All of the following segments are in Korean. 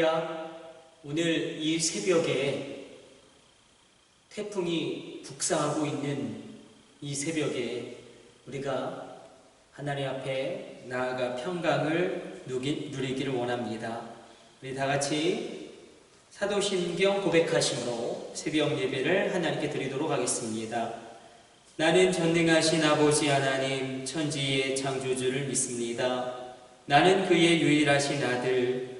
할렐루야. 오늘 이 새벽에 태풍이 북상하고 있는 이 새벽에 우리가 하나님 앞에 나아가 평강을 누리기를 원합니다. 우리 다 같이 사도신경 고백하심으로 새벽 예배를 하나님께 드리도록 하겠습니다. 나는 전능하신 아버지 하나님 천지의 창조주를 믿습니다. 나는 그의 유일하신 아들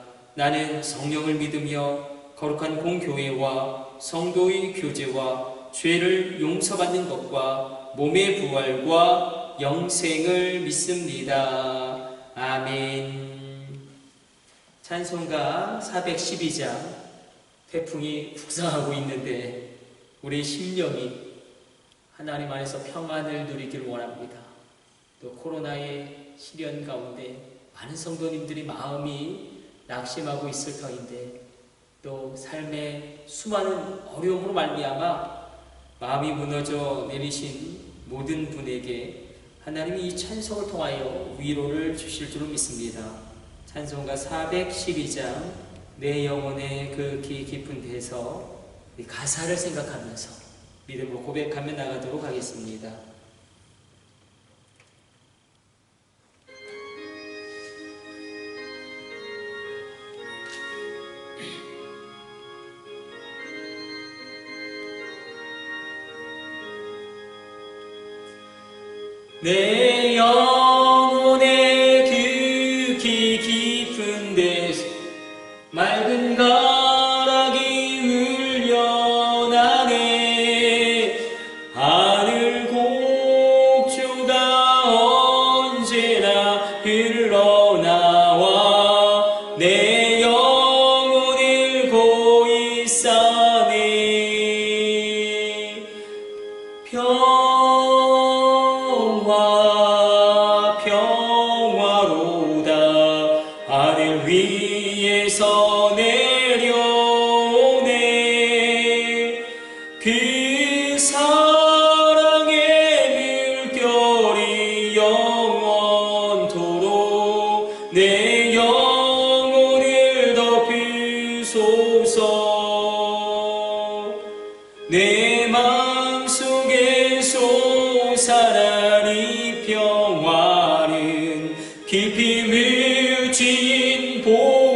나는 성령을 믿으며 거룩한 공교회와 성도의 교제와 죄를 용서받는 것과 몸의 부활과 영생을 믿습니다. 아멘. 찬송가 412장 태풍이 북상하고 있는데 우리 심령이 하나님 안에서 평안을 누리길 원합니다. 또 코로나의 시련 가운데 많은 성도님들이 마음이 낙심하고 있을 터인데 또 삶의 수많은 어려움으로 말미암아 마음이 무너져 내리신 모든 분에게 하나님이 이 찬송을 통하여 위로를 주실 줄로 믿습니다. 찬송가 412장 내 영혼의 그기 깊은 데서 이 가사를 생각하면서 믿음으로 고백하며 나가도록 하겠습니다. 고 깊이 묻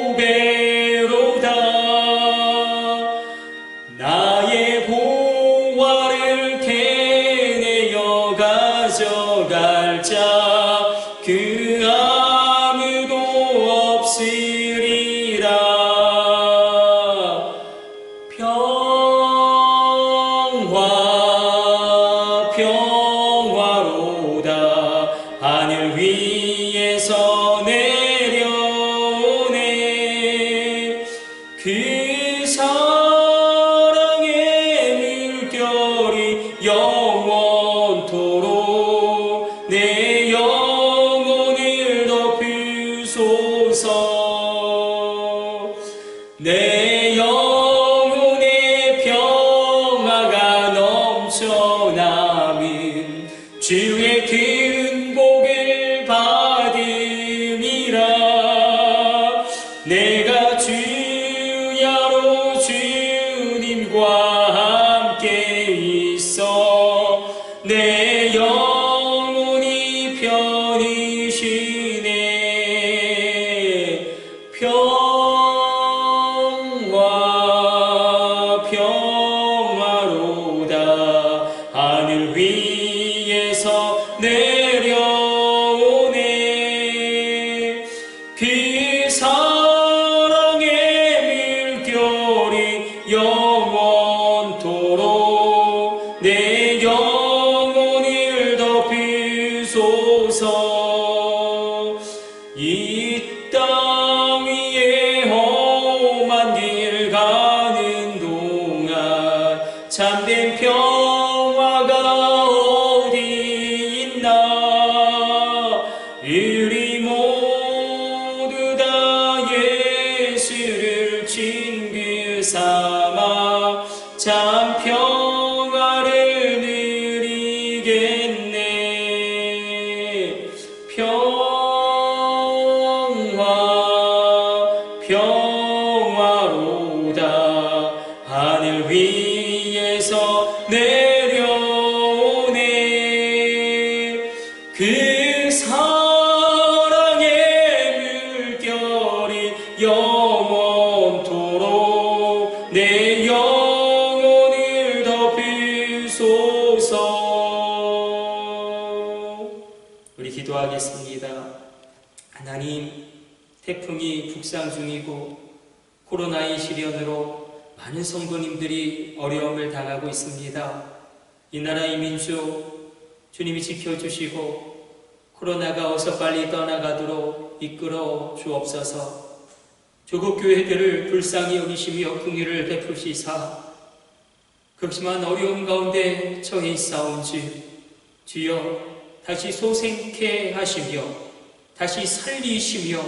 친 기도하겠습니다. 하나님, 태풍이 북상 중이고 코로나의 시련으로 많은 성도님들이 어려움을 당하고 있습니다. 이 나라의 민족 주님이 지켜주시고 코로나가 어서 빨리 떠나가도록 이끌어 주옵소서. 조국 교회들을 불쌍히 여기시며 긍휼을 베푸시사 극심한 어려움 가운데 처해 있사온지 주여 다시 소생케 하시며 다시 살리시며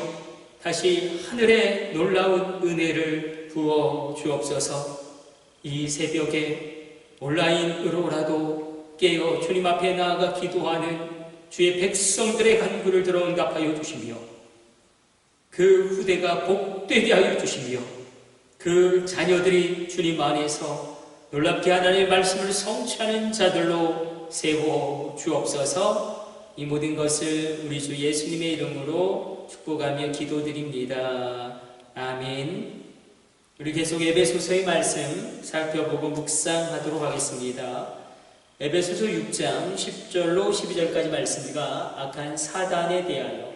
다시 하늘의 놀라운 은혜를 부어 주옵소서. 이 새벽에 온라인으로라도 깨어 주님 앞에 나아가 기도하는 주의 백성들의 간구를 들어 응답하여 주시며 그 후대가 복되게 하여 주시며 그 자녀들이 주님 안에서 놀랍게 하나님의 말씀을 성취하는 자들로 세워 주옵소서 이 모든 것을 우리 주 예수님의 이름으로 축복하며 기도드립니다. 아멘. 우리 계속 에베소서의 말씀 살펴보고 묵상하도록 하겠습니다. 에베소서 6장 10절로 12절까지 말씀과 악한 사단에 대하여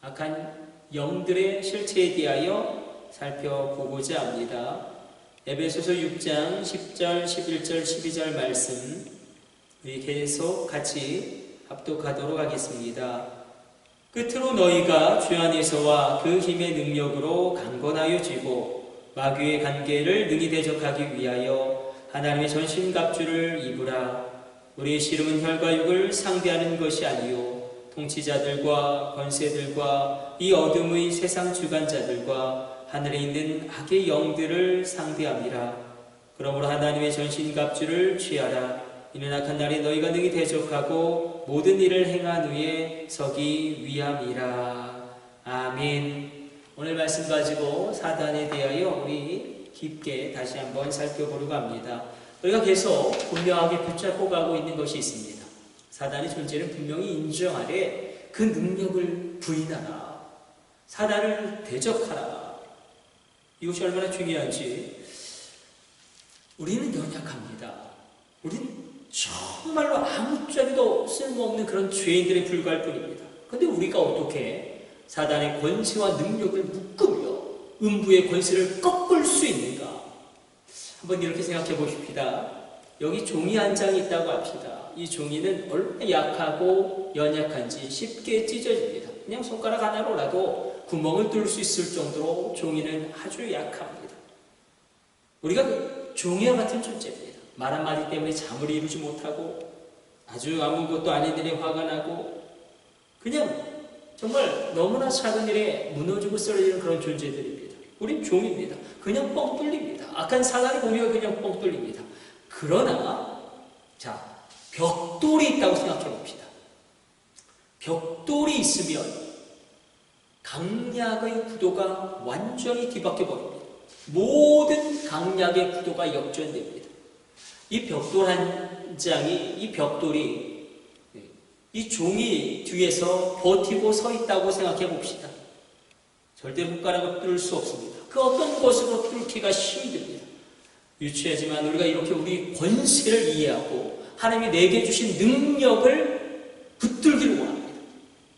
악한 영들의 실체에 대하여 살펴보고자 합니다. 에베소서 6장 10절, 11절, 12절 말씀 우리 계속 같이 합독하도록 하겠습니다. 끝으로 너희가 주 안에서와 그 힘의 능력으로 강건하여 지고 마귀의 관계를 능히 대적하기 위하여 하나님의 전신갑주를 입으라. 우리의 씨름은 혈과 육을 상대하는 것이 아니요 통치자들과 권세들과 이 어둠의 세상 주관자들과 하늘에 있는 악의 영들을 상대함이라. 그러므로 하나님의 전신갑주를 취하라. 이는 악한 날에 너희가 능히 대적하고 모든 일을 행한 후에 서기 위함이라. 아멘. 오늘 말씀 가지고 사단에 대하여 우리 깊게 다시 한번 살펴보려고 합니다. 우리가 계속 분명하게 붙잡고 가고 있는 것이 있습니다. 사단의 존재를 분명히 인정하되 그 능력을 부인하라. 사단을 대적하라. 이것이 얼마나 중요한지 우리는 연약합니다. 우리는 정말로 아무짝에도 쓸모없는 그런 죄인들에 불과할 뿐입니다. 근데 우리가 어떻게 사단의 권세와 능력을 묶으며 음부의 권세를 꺾을 수 있는가? 한번 이렇게 생각해 보십시다. 여기 종이 한 장이 있다고 합시다. 이 종이는 얼마나 약하고 연약한지 쉽게 찢어집니다. 그냥 손가락 하나로라도 구멍을 뚫을 수 있을 정도로 종이는 아주 약합니다. 우리가 그 종이와 같은 존재입니다. 말 한마디 때문에 잠을 이루지 못하고 아주 아무것도 아닌 일에 화가 나고 그냥 정말 너무나 작은 일에 무너지고 쓰러지는 그런 존재들입니다. 우린 종입니다. 그냥 뻥 뚫립니다. 악한 사단이 보면 그냥 뻥 뚫립니다. 그러나 자 벽돌이 있다고 생각해 봅시다. 벽돌이 있으면 강약의 구도가 완전히 뒤바뀌어 버립니다. 모든 강약의 구도가 역전됩니다. 이 벽돌 한 장이 이 벽돌이 이 종이 뒤에서 버티고 서 있다고 생각해 봅시다. 절대 손가락을 뚫을 수 없습니다. 그 어떤 것으로 뚫기가 힘듭니다. 유치하지만 우리가 이렇게 우리 권세를 이해하고 하나님이 내게 주신 능력을 붙들기를 원합니다.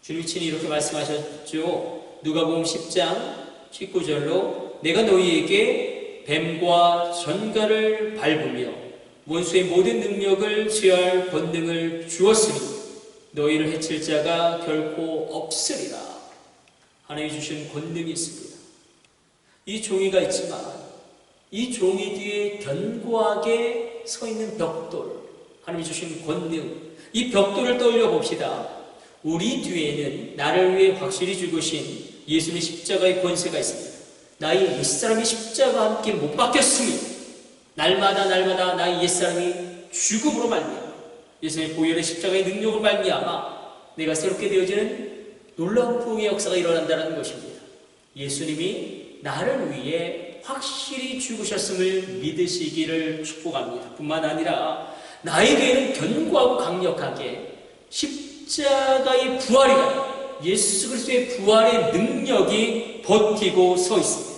주님 친히 이렇게 말씀하셨죠. 누가복음 10장 19절로 내가 너희에게 뱀과 전갈을 밟으며 원수의 모든 능력을 취할 권능을 주었으니 너희를 해칠 자가 결코 없으리라. 하나님이 주신 권능이 있습니다. 이 종이가 있지만 이 종이 뒤에 견고하게 서 있는 벽돌, 하나님이 주신 권능, 이 벽돌을 떠올려 봅시다. 우리 뒤에는 나를 위해 확실히 죽으신 예수님의 십자가의 권세가 있습니다. 나의 옛사람이 십자가와 함께 못 박혔으니 날마다 날마다 나의 옛사람이 죽음으로 말미암아 예수님의 보혈의 십자가의 능력으로 말미암아 내가 새롭게 되어지는 놀라운 부흥의 역사가 일어난다는 것입니다. 예수님이 나를 위해 확실히 죽으셨음을 믿으시기를 축복합니다. 뿐만 아니라 나에게는 견고하고 강력하게 십자가의 부활이라 예수 그리스도의 부활의 능력이 버티고 서 있습니다.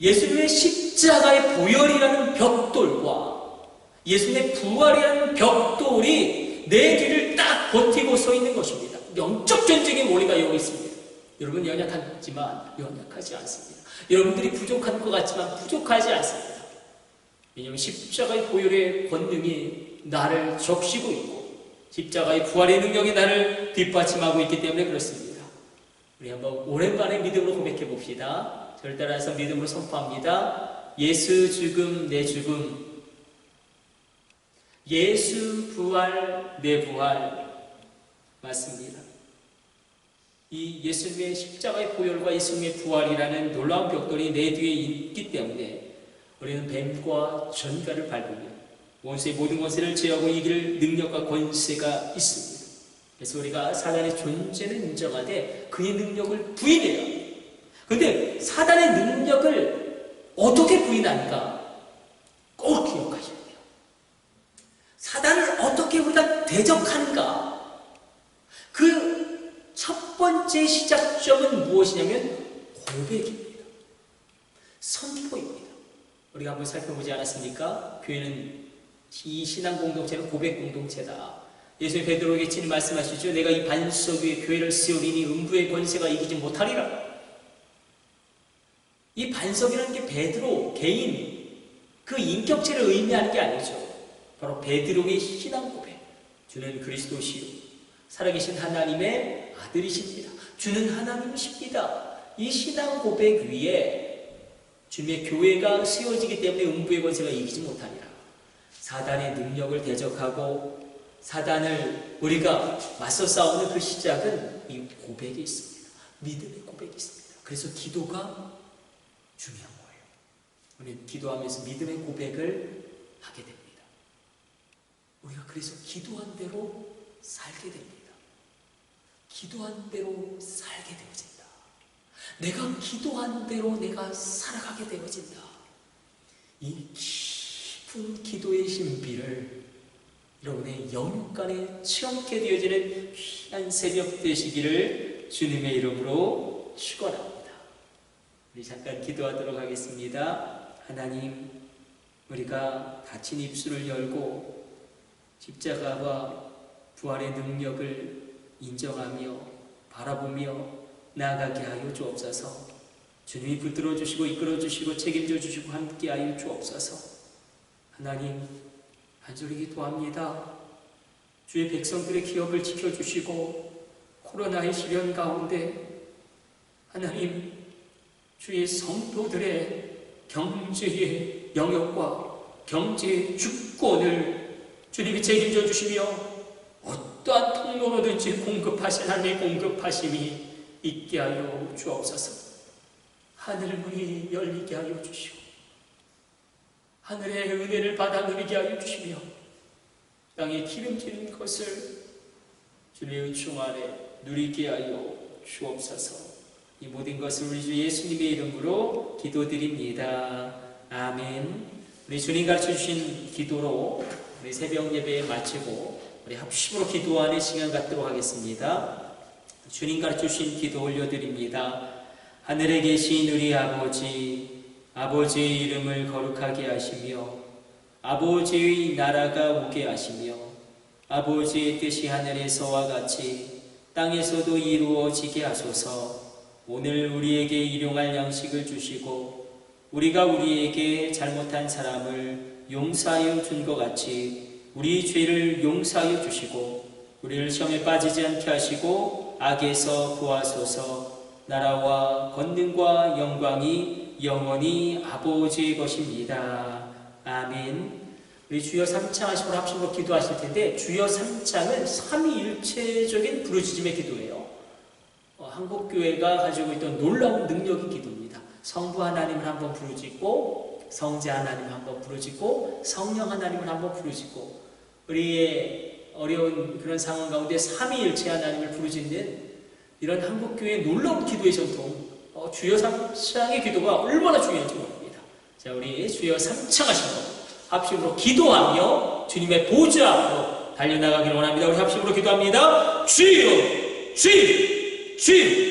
예수님의 십자가의 보혈이라는 벽돌과 예수님의 부활이라는 벽돌이 내 뒤를 딱 버티고 서 있는 것입니다. 영적 전쟁의 원리가 여기 있습니다. 여러분 연약하지만 연약하지 않습니다. 여러분들이 부족한 것 같지만 부족하지 않습니다. 왜냐하면 십자가의 보혈의 권능이 나를 적시고 있고 십자가의 부활의 능력이 나를 뒷받침하고 있기 때문에 그렇습니다. 우리 한번 오랜만에 믿음으로 고백해 봅시다. 절 따라서 믿음으로 선포합니다. 예수 죽음 내 죽음 예수 부활 내 부활 맞습니다. 이 예수님의 십자가의 보혈과 예수님의 부활이라는 놀라운 벽돌이 내 뒤에 있기 때문에 우리는 뱀과 전가를 밟으며 원수의 모든 권세를 제하고 이길 능력과 권세가 있습니다. 그래서 우리가 사단의 존재는 인정하되 그의 능력을 합니다. 근데 사단의 능력을 어떻게 부인하는가 꼭 기억하셔야 돼요. 사단을 어떻게 우리가 대적하는가 그 첫 번째 시작점은 무엇이냐면 고백입니다. 선포입니다. 우리가 한번 살펴보지 않았습니까? 교회는 이 신앙 공동체는 고백 공동체다. 예수님 베드로에게 친히 말씀하시죠. 내가 이 반석 위에 교회를 세우리니 음부의 권세가 이기지 못하리라. 이 반석이라는 게 베드로 개인 그 인격체를 의미하는 게 아니죠. 바로 베드로의 신앙 고백. 주는 그리스도시요 살아계신 하나님의 아들이십니다. 주는 하나님이십니다. 이 신앙 고백 위에 주님의 교회가 세워지기 때문에 음부의 권세가 이기지 못하니라. 사단의 능력을 대적하고 사단을 우리가 맞서 싸우는 그 시작은 이 고백이 있습니다. 믿음의 고백이 있습니다. 그래서 기도가 중요한 거예요. 우리는 기도하면서 믿음의 고백을 하게 됩니다. 우리가 그래서 기도한 대로 살게 됩니다. 기도한 대로 살게 되어진다. 내가 기도한 대로 내가 살아가게 되어진다. 이 깊은 기도의 신비를 여러분의 영육간에 체험케 되어지는 귀한 새벽 되시기를 주님의 이름으로 축원합니다. 우리 잠깐 기도하도록 하겠습니다. 하나님, 우리가 닫힌 입술을 열고 십자가와 부활의 능력을 인정하며 바라보며 나아가게 하여 주옵소서. 주님이 붙들어 주시고 이끌어 주시고 책임져 주시고 함께 하여 주옵소서. 하나님 간절히 기도합니다. 주의 백성들의 기업을 지켜주시고 코로나의 시련 가운데 하나님 주의 성도들의 경제의 영역과 경제의 주권을 주님이 책임져 주시며 어떠한 통로로든지 공급하신 하나님의 공급하심이 있게 하여 주옵소서. 하늘 문이 열리게 하여 주시고 하늘의 은혜를 받아 누리게 하여 주시며 땅에 기름지는 것을 주님의 은총 아래 누리게 하여 주옵소서. 이 모든 것을 우리 주 예수님의 이름으로 기도드립니다. 아멘. 우리 주님 가르쳐 주신 기도로 우리 새벽 예배 마치고 우리 합심으로 기도하는 시간 갖도록 하겠습니다. 주님 가르쳐 주신 기도 올려드립니다. 하늘에 계신 우리 아버지, 아버지의 이름을 거룩하게 하시며, 아버지의 나라가 오게 하시며, 아버지의 뜻이 하늘에서와 같이 땅에서도 이루어지게 하소서, 오늘 우리에게 일용할 양식을 주시고, 우리가 우리에게 잘못한 사람을 용서하여 준 것 같이 우리 죄를 용서하여 주시고, 우리를 시험에 빠지지 않게 하시고, 악에서 구하소서, 나라와 권능과 영광이 영원히 아버지의 것입니다. 아멘. 우리 주여 삼창하시고 합심으로 기도하실 텐데 주여 삼창은 삼위일체적인 부르짖음의 기도예요. 어, 한국 교회가 가지고 있던 놀라운 능력의 기도입니다. 성부 하나님을 한번 부르짖고 성자 하나님을 한번 부르짖고 성령 하나님을 한번 부르짖고 우리의 어려운 그런 상황 가운데 삼위일체 하나님을 부르짖는 이런 한국 교회의 놀라운 기도의 전통 어, 주여 삼창의 기도가 얼마나 중요한지 모릅니다. 자 우리 주여 삼창하시고 합심으로 기도하며 주님의 보좌 앞으로 달려나가기를 원합니다. 우리 합심으로 기도합니다. 주여 주여 주여